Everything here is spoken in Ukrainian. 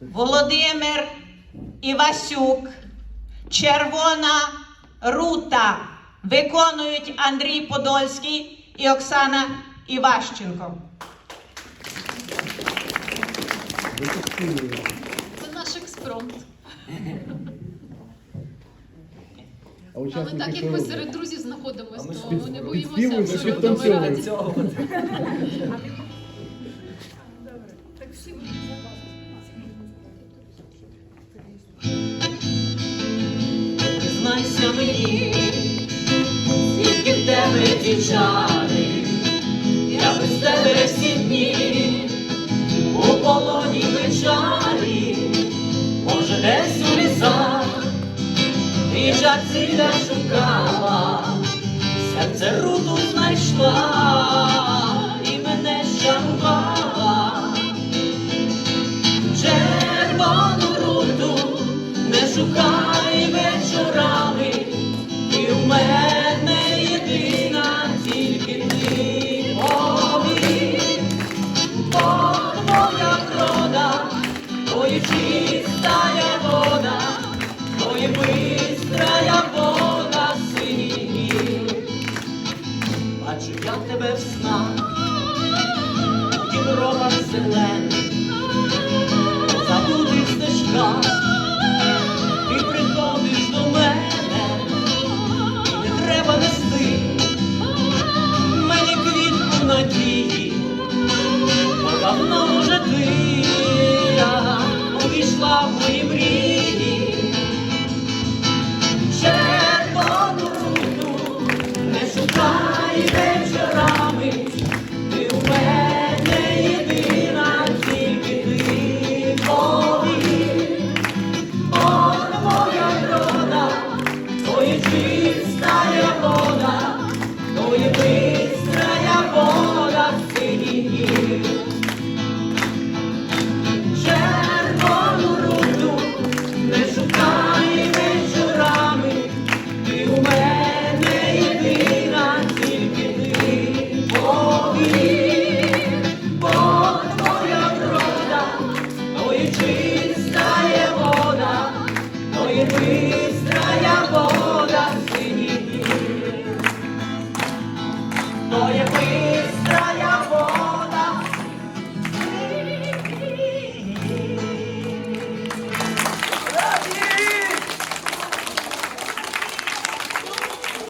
Володимир Івасюк, Червона Рута виконують Андрій Подольський і Оксана Іващенко. Це наш експромт. А Але так як ми серед друзів знаходимося, то не боїмося Признайся мені, скільки в тебе дівчани, я без тебе всі дні у полоні печалі, може десь у лісах, і жарціля шукала, серце руду твоє чистая вода, твоє бистрая вода синій. Бачу я тебе в снах, у дібровах зелених, забутих стежках, ти приходиш до мене, і не треба нести мені квітку надії, бо давно